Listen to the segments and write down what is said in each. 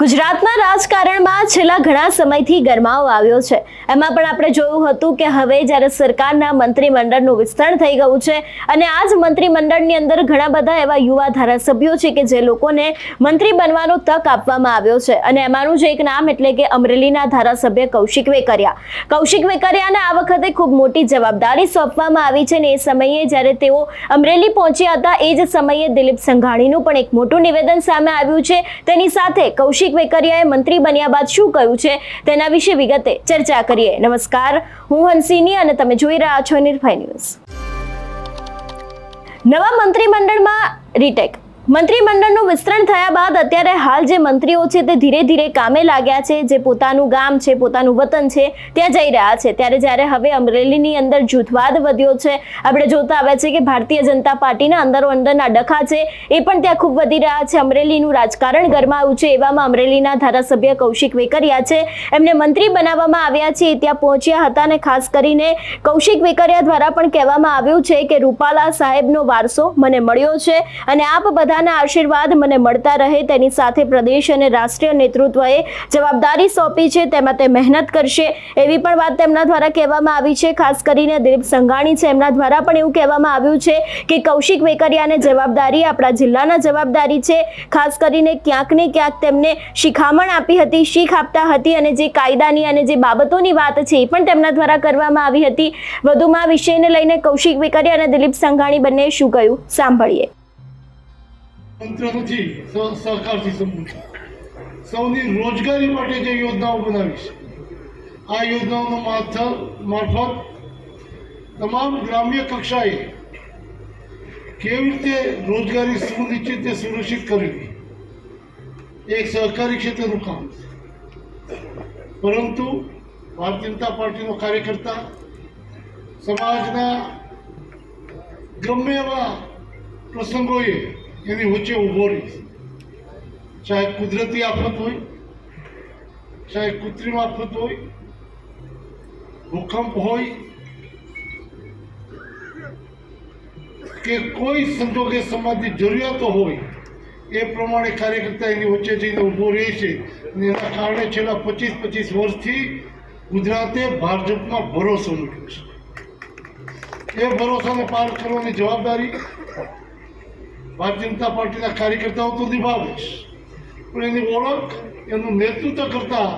ગુજરાતના રાજકારણમાં છેલ્લા ઘણા સમયથી ગરમાવો આવ્યો છે. એમાં પણ આપણે જોયું હતું કે હવે જ્યારે સરકારના મંત્રીમંડળનું વિસ્તરણ થઈ ગયું છે અને આ જ મંત્રીમંડળની અંદર ઘણા બધા એવા યુવા ધારાસભ્યો છે કે જે લોકોને મંત્રી બનવાનો તક આપવામાં આવ્યો છે. અને એમાંનું જ એક નામ એટલે કે અમરેલીના ધારાસભ્ય કૌશિક વેકરિયા. કૌશિક વેકરિયાને આ વખતે ખૂબ મોટી જવાબદારી સોંપવામાં આવી છે ને એ સમયે જ્યારે તેઓ અમરેલી પહોંચ્યા હતા, એ જ સમયે દિલીપ સંઘાણીનું પણ એક મોટું નિવેદન સામે આવ્યું છે. તેની સાથે કૌશિક વેકરિયાએ મંત્રી બન્યા બાદ શું કહ્યું છે? તેના વિશે વિગતે ચર્ચા કરીએ. નમસ્કાર, હું હંસિની અને તમે જોઈ રહ્યા છો નિર્ભય ન્યૂઝ. નવા મંત્રીમંડળમાં રીટેક. મંત્રીમંડળનું વિસ્તરણ થયા બાદ અત્યારે હાલ જે મંત્રીઓ છે તે ધીરે ધીરે કામે લાગ્યા છે, જે પોતાનું ગામ છે, પોતાનું વતન છે, ત્યાં જઈ રહ્યા છે. ત્યારે જ્યારે હવે અમરેલીની અંદર જૂથવાદ વધ્યો છે, આપણે જોતા આવ્યા છે કે ભારતીય જનતા પાર્ટીના અંદરો અંદરના ડખા છે, એ પણ ત્યાં ખૂબ વધી રહ્યા છે. અમરેલીનું રાજકારણ ગરમાયું છે, એવામાં અમરેલીના ધારાસભ્ય કૌશિક વેકરિયા છે. એમને મંત્રી બનાવવામાં આવ્યા છે ત્યાં પહોંચ્યા હતા અને ખાસ કરીને કૌશિક વેકરિયા દ્વારા પણ કહેવામાં આવ્યું છે કે રૂપાલા સાહેબનો વારસો મને મળ્યો છે અને આપ બધાના આશીર્વાદ મને મળતા રહે, તેની સાથે પ્રદેશ અને રાષ્ટ્રીય નેતૃત્વએ જવાબદારી સોંપી છે, તેમાં તે મહેનત કરશે. એવી પણ વાત તેમના દ્વારા કહેવામાં આવી છે. ખાસ કરીને દિલીપ સંઘાણી છે. એમના દ્વારા પણ એવું કહેવામાં આવ્યું છે કે કૌશિક વેકરિયાને જવાબદારી આપણા જિલ્લાના જવાબદારી છે. ખાસ કરીને ક્યાંક ને ક્યાંક તેમને શિખામણ આપી હતી, શીખ આપતા હતી અને જે કાયદાની અને જે બાબતોની વાત છે એ પણ તેમના દ્વારા કરવામાં આવી હતી. વધુમાં વિષયને લઈને કૌશિક વેકરિયા અને દિલીપ સંઘાણી બંને શું કહ્યું? સાંભળીએ. તંત્ર નથી સહ- સહકારથી સંબંધિત સૌની રોજગારી માટે જે યોજનાઓ બનાવી છે આ યોજનાઓનો મારફત તમામ ગ્રામ્ય કક્ષાએ કેવી રીતે રોજગારી સુનિશ્ચિત સુરક્ષિત કરવી? એક સહકારી ક્ષેત્રનું કામ પરંતુ ભારતીય જનતા પાર્ટીનો કાર્યકર્તા સમાજના ગમે એવા પ્રસંગોએ એની વચ્ચે ઊભો રહીશ ચાહે કુદરતી આફત હોય, ચાહે કૃત્રિમ આફત હોય, ભૂકંપ હોય, કે કોઈ સંજોગે સમાજની જરૂરિયાતો હોય, એ પ્રમાણે કાર્યકર્તા એની વચ્ચે જઈને ઊભો રહે છે અને એના કારણે છેલ્લા પચીસ પચીસ વર્ષથી ગુજરાતે ભાજપમાં ભરોસો મૂક્યો છે. એ ભરોસાને પાર કરવાની જવાબદારી ભારતીય જનતા પાર્ટીના કાર્યકર્તાઓ તો નિભાવે છે પણ એની ઓળખ એનું નેતૃત્વ કરતા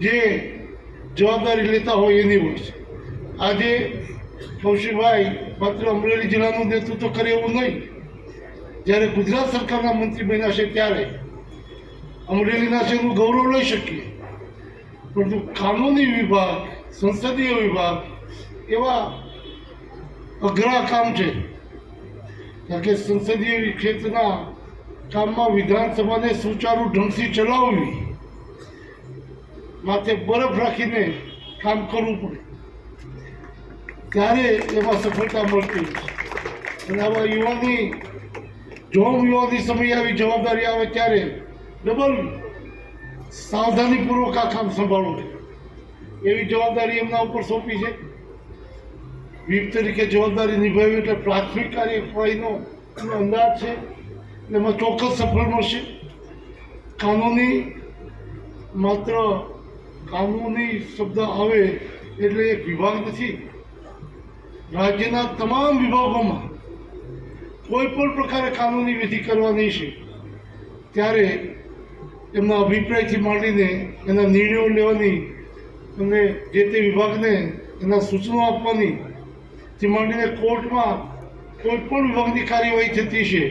જે જવાબદારી લેતા હોય એની હોય છે આજે કૌશિકભાઈ માત્ર અમરેલી જિલ્લાનું નેતૃત્વ કરે એવું નહીં જ્યારે ગુજરાત સરકારના મંત્રી બન્યા છે ત્યારે અમરેલીના છે એનું ગૌરવ લઈ શકીએ પરંતુ કાનૂની વિભાગ સંસદીય વિભાગ એવા અઘરા કામ છે કારણ કે સંસદીય ક્ષેત્રના કામમાં વિધાનસભાને સુચારુ ઢંગથી ચલાવવી. માથે બરફ રાખીને કામ કરવું પડે. ત્યારે એમાં સફળતા મળતી અને આવા યુવાની જોમ યુવાની સમય આવી, જવાબદારી આવે ત્યારે ડબલ સાવધાનીપૂર્વક આ કામ સંભાળવું એવી જવાબદારી એમના ઉપર સોંપી છે. વીપ તરીકે જવાબદારી નિભાવી એટલે પ્રાથમિક કાર્યવાહીનો એનો અંદાજ છે. એમાં ચોક્કસ સફળ મળશે. કાનૂની માત્ર કાનૂની શબ્દ આવે એટલે એક વિભાગ નથી. રાજ્યના તમામ વિભાગોમાં કોઈ પણ પ્રકારે કાનૂની વિધિ કરવાની છે. ત્યારે એમના અભિપ્રાયથી માંડીને એના નિર્ણયો લેવાની અને જે તે વિભાગને એના સૂચનો આપવાની થી માંડીને કોર્ટમાં કોઈ પણ વિભાગની કાર્યવાહી થતી છે,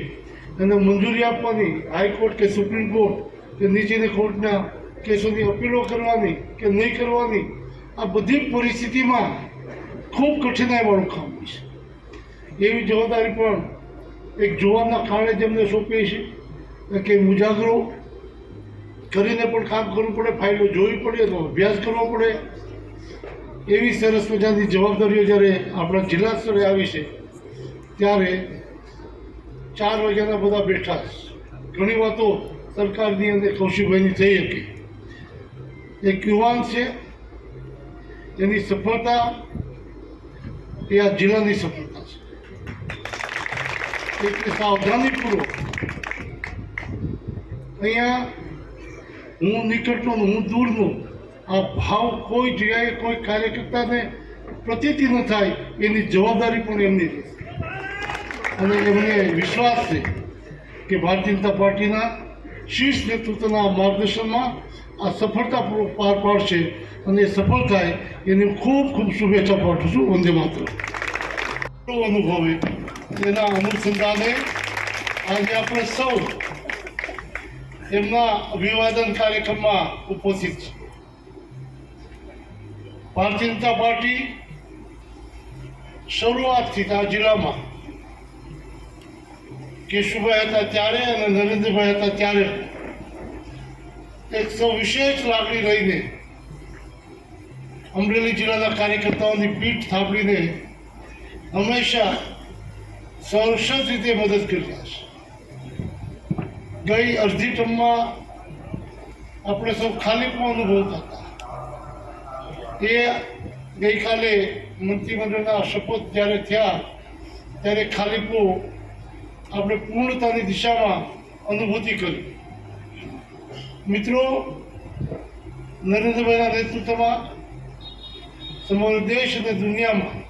એને મંજૂરી આપવાની હાઈકોર્ટ કે સુપ્રીમ કોર્ટ કે નીચેની કોર્ટના કેસોની અપીલો કરવાની કે નહીં કરવાની, આ બધી પરિસ્થિતિમાં ખૂબ કઠિનાઈવાળું કામ હોય છે. એવી જવાબદારી પણ એક જુવાનના કારણે જેમને સોંપી છે કે મુજાગરો કરીને પણ કામ કરવું પડે, ફાઇલો જોવી પડે એનો અભ્યાસ કરવો પડે એવી સરસ મજાની જવાબદારીઓ જ્યારે આપણા જિલ્લા સ્તરે આવી છે, ત્યારે ચાર વાગ્યાના બધા બેઠા. ઘણી વાતો સરકારની અંદર કૌશિકભાઈની થઈ હતી. એક યુવાન છે એની સફળતા એ આ જિલ્લાની સફળતા છે. એટલે સાવધાનીપૂર્વક. અહીંયા હું નિકટનો, હું દૂરનો ભાવ કોઈ જગ્યાએ કોઈ કાર્યકર્તાને પ્રતીતિ ન થાય, એની જવાબદારી પણ એમની રહેશે. અને એમને વિશ્વાસ છે કે ભારતીય જનતા પાર્ટીના શીર્ષ નેતૃત્વના માર્ગદર્શનમાં આ સફળતાપૂર્વક પાર પાડશે અને એ સફળ થાય એની ખૂબ ખૂબ શુભેચ્છા પાઠવું છું. વંદે માત્ર અનુભવે એના અનુસંધાને આજે આપણે સૌ એમના અભિવાદન કાર્યક્રમમાં ઉપસ્થિત છે ભારતીય જનતા પાર્ટી શરૂઆતથી આ જિલ્લામાં કેશુભાઈ હતા ત્યારે અને નરેન્દ્રભાઈ હતા ત્યારે એક સૌ વિશેષ લાગણી લઈને અમરેલી જિલ્લાના કાર્યકર્તાઓની પીઠ થાપડીને હંમેશા સંરક્ષણ રીતે મદદ કરી છે. ગઈ અડધી ટમમાં આપણે સૌ ખાલીપણું અનુભવતા હતા. એ ગઈકાલે મંત્રીમંડળના શપથ જ્યારે થયા, ત્યારે ખાલીપો આપણે પૂર્ણતાની દિશામાં અનુભૂતિ કરી. મિત્રો, નરેન્દ્રભાઈના નેતૃત્વમાં સમગ્ર દેશ અને દુનિયામાં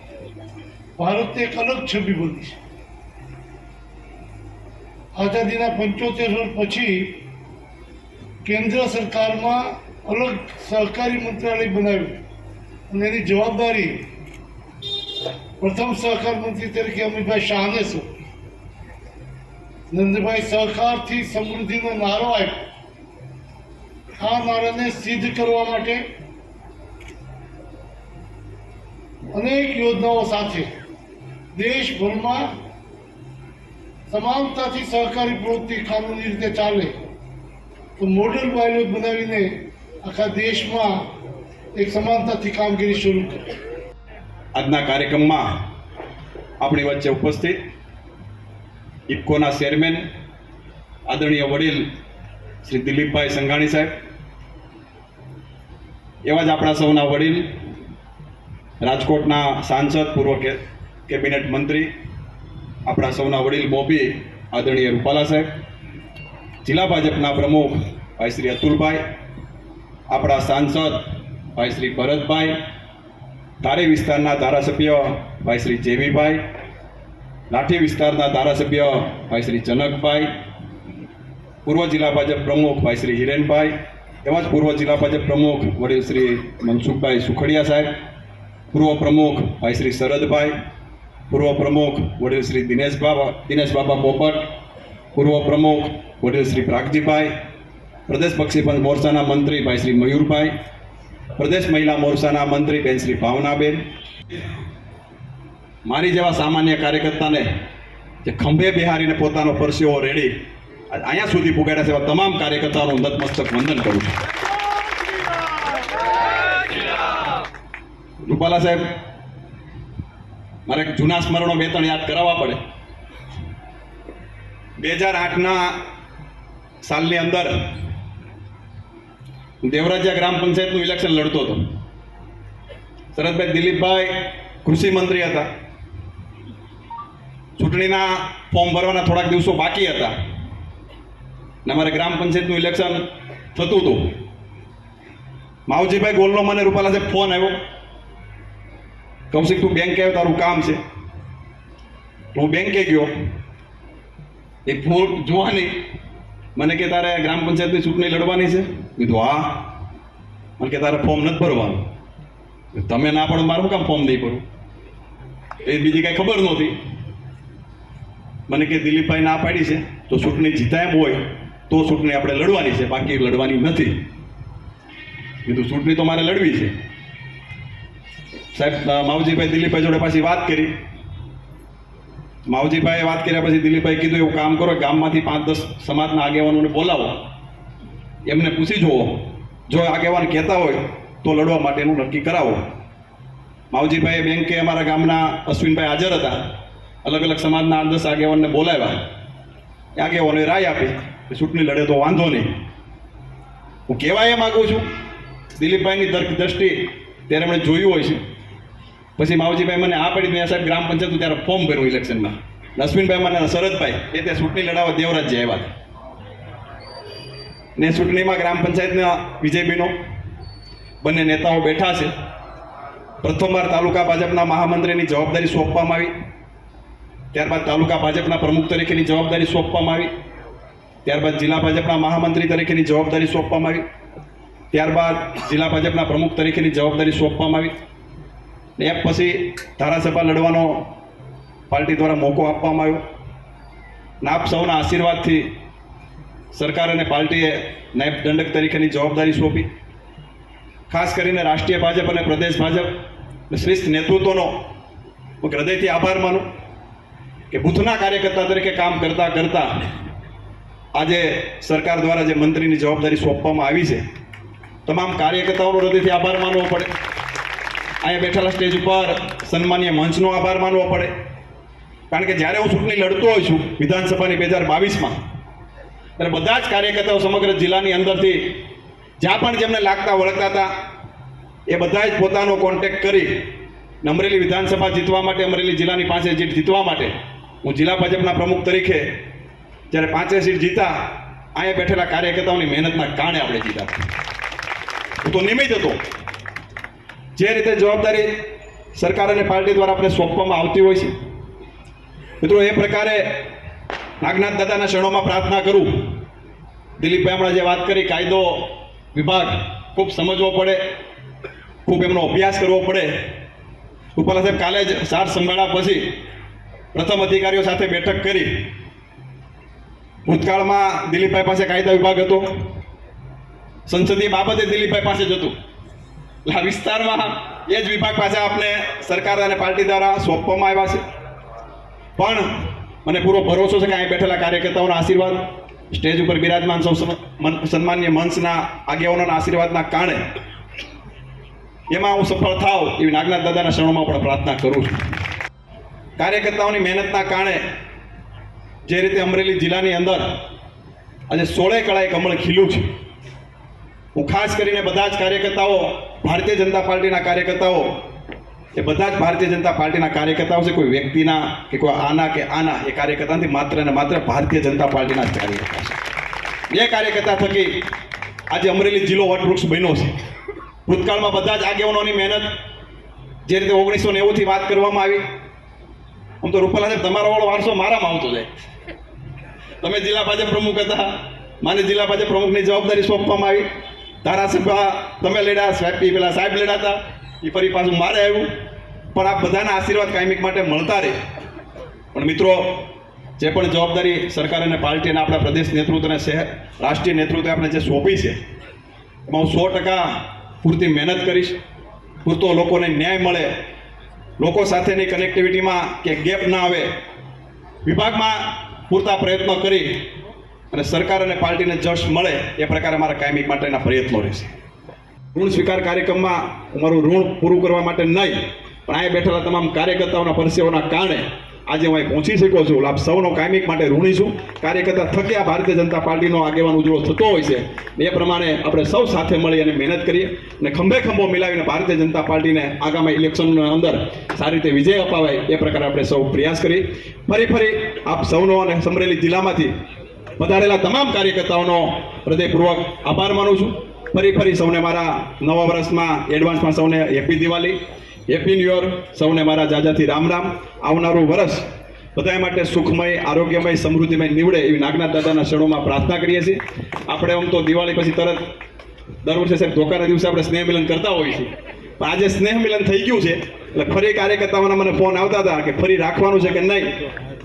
ભારતને એક અલગ છબી બની છે. આઝાદીના પંચોતેર વર્ષ પછી કેન્દ્ર સરકારમાં અલગ સહકારી મંત્રાલય બનાવ્યું. અને એની જવાબદારી પ્રથમ સહકાર મંત્રી તરીકે અમિતભાઈ શાહને શું નંદભાઈ સહકારથી સમૃદ્ધિનો નારો આપ્યો. આ નારાને સિદ્ધ કરવા માટે અનેક યોજનાઓ સાથે દેશભરમાં સમાનતાથી સહકારી પ્રવૃત્તિ કાનૂની રીતે ચાલે, તો મોડલ પાયલોટ બનાવીને આખા દેશમાં એક સમાનતાથી કામગીરી શરૂ કરી. આજના કાર્યક્રમમાં આપણી વચ્ચે ઉપસ્થિત ઇફકોના ચેરમેન, આદરણીય વડીલ શ્રી દિલીપભાઈ સંઘાણી સાહેબ, એવા જ આપણા સૌના વડીલ, રાજકોટના સાંસદ, પૂર્વ કેબિનેટ મંત્રી, આપણા સૌના વડીલ બોબી, આદરણીય રૂપાલા સાહેબ, જિલ્લા ભાજપના પ્રમુખ ભાઈ શ્રી અતુલભાઈ, આપણા સાંસદ ભાઈ શ્રી ભરતભાઈ, ધારી વિસ્તારના ધારાસભ્ય ભાઈ શ્રી જેવીભાઈ લાઠી વિસ્તારના ધારાસભ્ય ભાઈ શ્રી જનકભાઈ, પૂર્વ જિલ્લા ભાજપ પ્રમુખ ભાઈ શ્રી હિરેનભાઈ, તેમજ પૂર્વ જિલ્લા ભાજપ પ્રમુખ વડીલ શ્રી મનસુખભાઈ સુખડિયા સાહેબ, પૂર્વ પ્રમુખ ભાઈ શ્રી શરદભાઈ, પૂર્વ પ્રમુખ વડીલ શ્રી દિનેશ બાબા દિનેશ બાબા પોપટ, પૂર્વ પ્રમુખ વડીલ શ્રી પ્રાગજીભાઈ, પ્રદેશ પક્ષીપંચ મોરચાના મંત્રી ભાઈ શ્રી મયુરભાઈ પ્રદેશ મહિલા મોરચાના મંત્રી બેન શ્રી ભાવનાબેન. મારી જેવા સામાન્ય કાર્યકર્તાને જે ખંભે બિહારીને પોતાનો પરસેવો રેડી અહીંયા સુધી પુગાડ્યા છે તમામ કાર્યકર્તાઓનું નતમસ્તક વંદન કરું છું. રૂપાલા સાહેબ, મારે જૂના સ્મરણો બે ત્રણ યાદ કરાવવા પડે. બે હજાર આઠના સાલની અંદર હું દેવરાજા ગ્રામ પંચાયતનું ઇલેક્શન લડતો હતો. શરદભાઈ દિલીપભાઈ કૃષિ મંત્રી હતા. ચૂંટણીના ફોર્મ ભરવાના થોડાક દિવસો બાકી હતા. ને અમારે ગ્રામ પંચાયતનું ઇલેક્શન થતું હતું. માવજીભાઈ ગોલનો મને રૂપાલા સાહેબ ફોન આવ્યો. કૌશિક, તું બેંકે આવ્યો તારું કામ છે. હું બેંકે ગયો. એ ફોન જોવાની મને કે તારે ગ્રામ પંચાયતની ચૂંટણી લડવાની છે? કીધું, હા. મને કે, તારે ફોર્મ નથી ભરવાનું. તમે ના પડો, મારું કામ ફોર્મ નહીં ભરું? એ બીજી કાંઈ ખબર નહોતી. મને કે, દિલીપભાઈ ના પાડી છે. તો ચૂંટણી જીતા એમ હોય, તો ચૂંટણી આપણે લડવાની છે. બાકી લડવાની નથી. કીધું, ચૂંટણી તો મારે લડવી છે. સાહેબ, માવજીભાઈ દિલીપભાઈ જોડે પાછી વાત કરી. માવજીભાઈએ વાત કર્યા પછી દિલીપભાઈ કીધું, એવું કામ કરો, ગામમાંથી પાંચ દસ સમાજના આગેવાનોને બોલાવો. એમને પૂછી જુઓ. જો આગેવાન કહેતા હોય, તો લડવા માટેનું નક્કી કરાવો. માવજીભાઈએ બેંકે અમારા ગામના અશ્વિનભાઈ હાજર હતા. અલગ અલગ સમાજના આઠ દસ આગેવાનને બોલાવ્યા. આગેવાનોએ રાય આપી કે ચૂંટણી લડે તો વાંધો નહીં. હું કહેવા એ માગું છું. દિલીપભાઈની તર્ક દ્રષ્ટિ ત્યારે એમણે જોયું હોય છે. પછી માવજીભાઈ મને આ પડી મેં સાહેબ ગ્રામ પંચાયત ત્યારે ફોર્મ ભર્યું ઇલેક્શનમાં અશ્વિનભાઈ મને શરદભાઈ. એ તે ચૂંટણી લડાવવા દેવરાજ આવ્યા ને ચૂંટણીમાં ગ્રામ પંચાયતના વિજયબેનો બંને નેતાઓ બેઠા છે. પ્રથમવાર તાલુકા ભાજપના મહામંત્રીની જવાબદારી સોંપવામાં આવી. ત્યારબાદ તાલુકા ભાજપના પ્રમુખ તરીકેની જવાબદારી સોંપવામાં આવી. ત્યારબાદ જિલ્લા ભાજપના મહામંત્રી તરીકેની જવાબદારી સોંપવામાં આવી. ત્યારબાદ જિલ્લા ભાજપના પ્રમુખ તરીકેની જવાબદારી સોંપવામાં આવી. ને પછી ધારાસભા લડવાનો પાર્ટી દ્વારા મોકો આપવામાં આવ્યો. ને આપ સૌના આશીર્વાદથી સરકાર અને પાર્ટીએ નાયબ દંડક તરીકેની જવાબદારી સોંપી. ખાસ કરીને રાષ્ટ્રીય ભાજપ અને પ્રદેશ ભાજપ શ્રેષ્ઠ નેતૃત્વનો હું હૃદયથી આભાર માનું કે બુથના કાર્યકર્તા તરીકે કામ કરતા કરતા આજે સરકાર દ્વારા જે મંત્રીની જવાબદારી સોંપવામાં આવી છે, તમામ કાર્યકર્તાઓનો હૃદયથી આભાર માનવો પડે. અહીંયા બેઠેલા સ્ટેજ ઉપર સન્માનીય મંચનો આભાર માનવો પડે. કારણ કે જ્યારે હું ચૂંટણી લડતો હોઉં છું વિધાનસભાની બે હજાર બાવીસમાં, ત્યારે બધા જ કાર્યકર્તાઓ સમગ્ર જિલ્લાની અંદરથી જ્યાં પણ જેમને લાગતા વળગતા હતા, એ બધા જ પોતાનો કોન્ટેક્ટ કરી અમરેલી વિધાનસભા જીતવા માટે, અમરેલી જિલ્લાની પાંચે સીટ જીતવા માટે હું જિલ્લા ભાજપના પ્રમુખ તરીકે જ્યારે પાંચે સીટ જીતા, અહીંયા બેઠેલા કાર્યકર્તાઓની મહેનતના કારણે આપણે જીતા. હું તો નિમિત્ત હતો. જે રીતે જવાબદારી સરકાર અને પાર્ટી દ્વારા આપણે સોંપવામાં આવતી હોય છે. મિત્રો, એ પ્રકારે નાગનાથ દાદાના શરણોમાં પ્રાર્થના કરું. દિલીપભાઈ હમણાં જે વાત કરી, કાયદો વિભાગ ખૂબ સમજવો પડે, ખૂબ એમનો અભ્યાસ કરવો પડે. રૂપાલા સાહેબ કાલે જ સાર સંભાળ્યા પછી પ્રથમ અધિકારીઓ સાથે બેઠક કરી. ભૂતકાળમાં દિલીપભાઈ પાસે કાયદા વિભાગ હતો. સંસદીય બાબતે દિલીપભાઈ પાસે જ હતું. આ વિસ્તારમાં એ જ વિભાગ પાસે આપને સરકાર અને પાર્ટી દ્વારા સોંપવામાં આવ્યા છે. પણ મને પૂરો ભરોસો છે કે અહીં બેઠેલા કાર્યકર્તાઓના આશીર્વાદ, સ્ટેજ ઉપર બિરાજમાન સૌ સન્માન્ય મંચના આગેવાનોના આશીર્વાદના કારણે એમાં હું સફળ થાવ એવી નાગનાથ દાદાના શરણોમાં પણ પ્રાર્થના કરું છું. કાર્યકર્તાઓની મહેનતના કારણે જે રીતે અમરેલી જિલ્લાની અંદર આજે સોળે કળાએ કમળ ખીલ્યું છે. હું ખાસ કરીને બધા જ કાર્યકર્તાઓ ભારતીય જનતા પાર્ટીના કાર્યકર્તાઓ એ બધા જ ભારતીય જનતા પાર્ટીના કાર્યકર્તાઓ છે, કોઈ વ્યક્તિના કે કોઈ આના કે આના, એ કાર્યકર્તા નથી માત્ર ને માત્ર ભારતીય જનતા પાર્ટીના જ કાર્યકર્તા છે. એ કાર્યકર્તા થકી આજે અમરેલી જિલ્લો વટવૃક્ષ બન્યો છે. ભૂતકાળમાં બધા જ આગેવાનોની મહેનત જે રીતે ઓગણીસો નેવુંથી વાત કરવામાં આવી, આમ તો રૂપાલા સાહેબ, તમારો વાળો વારસો મારામાં આવતો જાય. તમે જિલ્લા ભાજપ પ્રમુખ હતા માને જિલ્લા ભાજપ પ્રમુખની જવાબદારી સોંપવામાં આવી. ધારાસભ્ય તમે લડ્યા, સાહેબ પેલા સાહેબ લડ્યા હતા. એ ફરી પાછું મારે આવ્યું. પણ આ બધાના આશીર્વાદ કાયમિક માટે મળતા રહે. પણ મિત્રો, જે પણ જવાબદારી સરકાર અને પાર્ટી અને આપણા પ્રદેશ નેતૃત્વ અને શહેર, રાષ્ટ્રીય નેતૃત્વે આપણે જે સોંપી છે, એમાં હું સો ટકા પૂરતી મહેનત કરીશ. પૂરતો લોકોને ન્યાય મળે. લોકો સાથેની કનેક્ટિવિટીમાં કે ગેપ ના આવે. વિભાગમાં પૂરતા પ્રયત્નો કરી. અને સરકાર અને પાર્ટીને જશ મળે એ પ્રકારે મારા કાયમી માટેના પ્રયત્નો રહેશે. ઋણ સ્વીકાર કાર્યક્રમમાં હું મારું ઋણ પૂરું કરવા માટે નહીં, પણ અહીંયા બેઠેલા તમામ કાર્યકર્તાઓના પરસેવાના કારણે આજે હું અહીં પહોંચી શક્યો છું. આપ સૌનો કાયમિક માટે ઋણી છું. કાર્યકર્તા થકી આ ભારતીય જનતા પાર્ટીનો આગેવાન ઉજળો થતો હોય છે. એ પ્રમાણે આપણે સૌ સાથે મળી અને મહેનત કરીએ અને ખંભે ખંભો મિલાવીને ભારતીય જનતા પાર્ટીને આગામી ઇલેક્શનની અંદર સારી રીતે વિજય અપાવાય એ પ્રકારે આપણે સૌ પ્રયાસ કરીએ. ફરી ફરી આપ સૌનો અને સમરેલી જિલ્લામાંથી વધારેલા તમામ કાર્યકર્તાઓનો હૃદયપૂર્વક આભાર માનું છું. ફરી ફરી સૌને મારા નવા વર્ષમાં એડવાન્સમાં સૌને happy Diwali. Happy new year સૌને મારા જાજાથી રામ રામ. આવનારું વર્ષ બધા માટે સુખમય, આરોગ્યમય, સમૃદ્ધિમય નીવડે એવી નાગનાથ દાદાના ક્ષણોમાં પ્રાર્થના કરીએ છીએ. આપણે આમ તો દિવાળી પછી તરત દર વર્ષે સાહેબ ધોકાના દિવસે આપણે સ્નેહ મિલન કરતા હોઈએ છીએ. આજે સ્નેહ મિલન થઈ ગયું છે. એટલે ફરી કાર્યકર્તાઓના મને ફોન આવતા હતા કે ફરી રાખવાનું છે કે નહીં?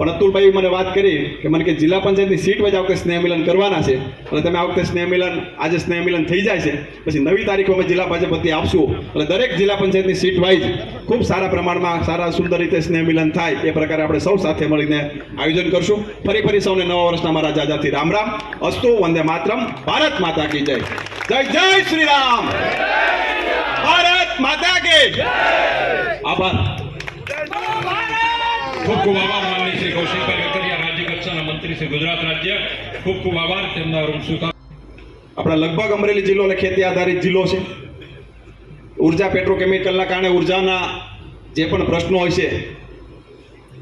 પણ અતુલભાઈ મને વાત કરી કે મને કે જિલ્લા પંચાયતની સીટ વચ્ચે આ વખતે સ્નેહ કરવાના છે. અને તમે આ વખતે સ્નેહ મિલન, આજે સ્નેહ મિલન થઈ જાય છે. પછી નવી તારીખો અમે જિલ્લા ભાજપ વતી આપશું. એટલે દરેક જિલ્લા પંચાયતની સીટ વાઇઝ ખૂબ સારા પ્રમાણમાં સારા સુંદર રીતે સ્નેહ મિલન થાય એ પ્રકારે આપણે સૌ સાથે મળીને આયોજન કરશું. ફરી ફરી સૌને નવા વર્ષના મારા જાજાથી રામ રામ. અસ્તુ, વંદે માતરમ. ભારત માતા કી જય. જય જય શ્રી રામ. ભારત માતા કી આભાર ખૂબ ખૂબ આભાર માનની શ્રી કૌશિકભાઈ વેકરિયા, રાજ્ય કક્ષાના મંત્રી શ્રી ગુજરાત રાજ્ય. ખૂબ ખૂબ આભાર, તેમના રૂમ સ્વીકાર. આપણા લગભગ અમરેલી જિલ્લો અને ખેતી આધારિત જિલ્લો છે. ઊર્જા પેટ્રોકેમિકલના કારણે ઉર્જાના જે પણ પ્રશ્નો હોય છે,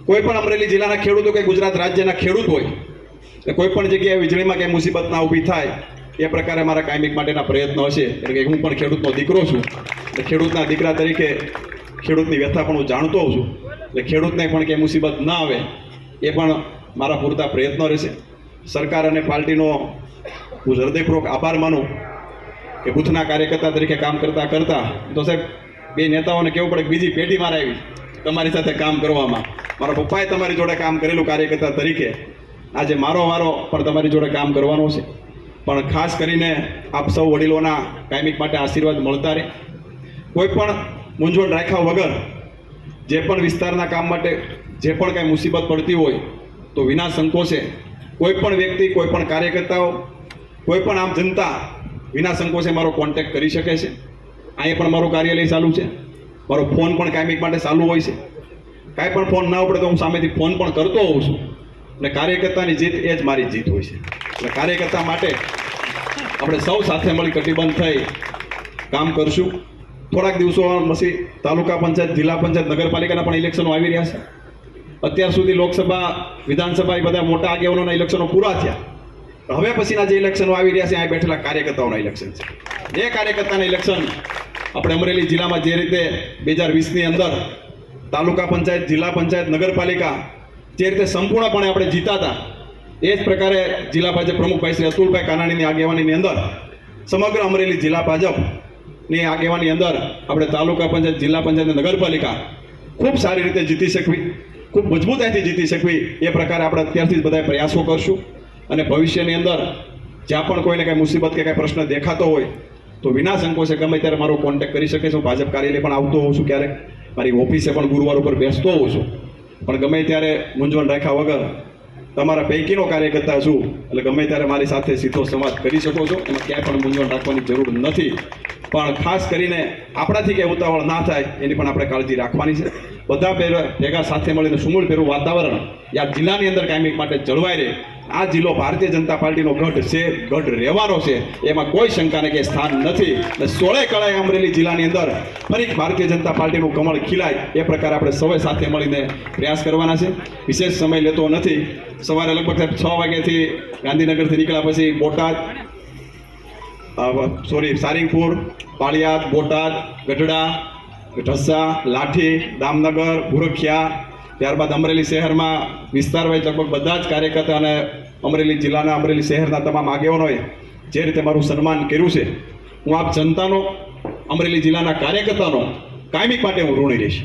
કોઈ પણ અમરેલી જિલ્લાના ખેડૂતો કે ગુજરાત રાજ્યના ખેડૂત હોય, એટલે કોઈ પણ જગ્યાએ વીજળીમાં કંઈ મુસીબત ના ઊભી થાય, એ પ્રકારે મારા કાયમિક માટેના પ્રયત્નો હશે. એટલે કે હું પણ ખેડૂતનો દીકરો છું. એટલે ખેડૂતના દીકરા તરીકે ખેડૂતની વ્યથા પણ હું જાણતો હોઉં છું. એટલે ખેડૂતને પણ કંઈ મુસીબત ના આવે, એ પણ મારા પૂરતા પ્રયત્નો રહેશે. સરકાર અને પાર્ટીનો હું હૃદયપૂર્વક આભાર માનું કે બુથના કાર્યકર્તા તરીકે કામ કરતા કરતા, તો સાહેબ, બે નેતાઓને કેવું પડે કે બીજી પેઢી મારે આવી, તમારી સાથે કામ કરવામાં. મારા પપ્પાએ તમારી જોડે કામ કરેલું કાર્યકર્તા તરીકે. આજે મારો વારો પણ તમારી જોડે કામ કરવાનો છે. પણ ખાસ કરીને આપ સૌ વડીલોના કાયમિક માટે આશીર્વાદ મળતા રહે. કોઈ પણ મૂંઝવણ રાખ્યા વગર જે પણ વિસ્તારના કામ માટે જે પણ કાંઈ મુસીબત પડતી હોય તો વિના સંકોચે કોઈ પણ વ્યક્તિ, કોઈ પણ કાર્યકર્તાઓ, કોઈ પણ આમ જનતા વિના સંકોચે મારો કોન્ટેક્ટ કરી શકે છે. અહીંયા પણ મારું કાર્યાલય ચાલુ છે. મારો ફોન પણ કાયમિક માટે ચાલુ હોય છે. કાંઈ પણ ફોન ના ઉપડે તો હું સામેથી ફોન પણ કરતો હોઉં છું. અને કાર્યકર્તાની જીત એ જ મારી જીત હોય છે. એટલે કાર્યકર્તા માટે આપણે સૌ સાથે મળી કટિબંધ થઈ કામ કરશું. થોડાક દિવસો પછી તાલુકા પંચાયત, જિલ્લા પંચાયત, નગરપાલિકાના પણ ઇલેક્શનો આવી રહ્યા છે. અત્યાર સુધી લોકસભા, વિધાનસભા એ બધા મોટા આગેવાનોના ઇલેક્શનો પૂરા થયા. હવે પછીના જે ઇલેક્શનો આવી રહ્યા છે આ બેઠેલા કાર્યકર્તાઓના ઇલેક્શન છે. જે કાર્યકર્તાના ઇલેક્શન આપણે અમરેલી જિલ્લામાં જે રીતે બે હજાર વીસની અંદર તાલુકા પંચાયત, જિલ્લા પંચાયત, નગરપાલિકા જે રીતે સંપૂર્ણપણે આપણે જીતા હતા એ જ પ્રકારે જિલ્લા ભાજપ પ્રમુખભાઈ શ્રી અતુલભાઈ કાનાણીની આગેવાનીની અંદર સમગ્ર અમરેલી જિલ્લા ભાજપની આગેવાની અંદર આપણે તાલુકા પંચાયત, જિલ્લા પંચાયત નગરપાલિકા ખૂબ સારી રીતે જીતી શકવી, ખૂબ મજબૂતાઈથી જીતી શકવી એ પ્રકારે આપણે અત્યારથી જ બધા પ્રયાસો કરશું. અને ભવિષ્યની અંદર જ્યાં પણ કોઈને કાંઈ મુસીબત કે કાંઈ પ્રશ્ન દેખાતો હોય, તો વિના સંકોચે ગમે ત્યારે મારો કોન્ટેક્ટ કરી શકે છે. ભાજપ કાર્યાલય પણ આવતો હોઉં છું ક્યારેક. મારી ઓફિસે પણ ગુરુવાર ઉપર બેસતો હોઉં છું. પણ ગમે ત્યારે મૂંઝવણ રાખ્યા વગર તમારા પૈકીનો કાર્યકર્તા છું, એટલે ગમે ત્યારે મારી સાથે સીધો સંવાદ કરી શકો છો. એમાં ક્યાંય પણ મૂંઝવણ રાખવાની જરૂર નથી. પણ ખાસ કરીને આપણાથી કંઈ ઉતાવળ ના થાય, એની પણ આપણે કાળજી રાખવાની છે. બધા ભેગા ભેગા સાથે મળીને સુમૂળ ભેરું વાતાવરણ યા જિલ્લાની અંદર કાયમિક માટે જળવાઈ રહે. આ જિલ્લો ભારતીય જનતા પાર્ટીનો ગઢ છે, ગઢ રહેવાનો છે. એમાં કોઈ શંકાને કે સ્થાન નથી. અને સોળે કળાએ અમરેલી જિલ્લાની અંદર ફરી ભારતીય જનતા પાર્ટીનું કમળ ખીલાય. એ પ્રકારે આપણે સૌએ સાથે મળીને પ્રયાસ કરવાના છે. વિશેષ સમય લેતો નથી. સવારે લગભગ છ વાગ્યાથી ગાંધીનગરથી નીકળ્યા પછી બોટાદ સોરી, સારિંગપુર, પાળિયાદ, બોટાદ, ગઢડા, ઢસા, લાઠી, દામનગર, ભુરખિયા, ત્યારબાદ અમરેલી શહેરમાં વિસ્તાર વાઇઝ લગભગ બધા જ કાર્યકર્તા અને અમરેલી જિલ્લાના અમરેલી શહેરના તમામ આગેવાનોએ જે રીતે મારું સન્માન કર્યું છે, હું આપ જનતાનો, અમરેલી જિલ્લાના કાર્યકર્તાનો કાયમિક માટે હું ઋણી રહીશ.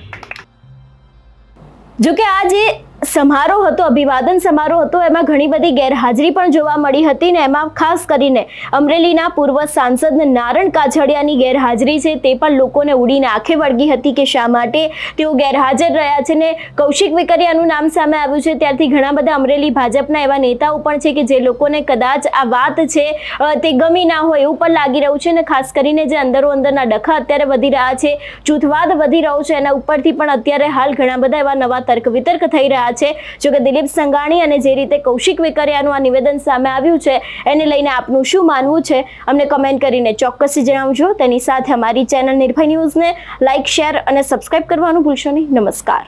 જો કે આ જે સમારોહ હતો, અભિવાદન સમારોહ હતો, એમાં ઘણી બધી ગેરહાજરી પણ જોવા મળી હતી ને એમાં ખાસ કરીને અમરેલીના પૂર્વ સાંસદ નારણ કાછડિયાની ગેરહાજરી છે તે પણ લોકોને ઉડીને આંખે વળગી હતી કે શા માટે તેઓ ગેરહાજર રહ્યા છે ને કૌશિક વેકરિયાનું નામ સામે આવ્યું છે. ત્યારથી ઘણા બધા અમરેલી ભાજપના એવા નેતાઓ પણ છે કે જે લોકોને કદાચ આ વાત છે તે ગમી ના હોય એવું પણ લાગી રહ્યું છે ને ખાસ કરીને જે અંદરો અંદરના ડખા અત્યારે વધી રહ્યા છે, જૂથવાદ વધી રહ્યો છે, એના ઉપરથી પણ અત્યારે હાલ ઘણા બધા એવા નવા તર્ક વિતર્ક થઈ રહ્યા છે. જોકે દિલીપ સંઘાણી અને જે રીતે કૌશિક વેકરિયાનું આ નિવેદન સામે આવ્યું છે, એને લઈને આપનું શું માનવું છે? અમને કમેન્ટ કરીને ચોક્કસથી જણાવજો. તેની સાથે અમારી ચેનલ નિર્ભય ન્યૂઝને લાઇક શેર અને સબસ્ક્રાઇબ કરવાનું ભૂલશો નહીં. નમસ્કાર.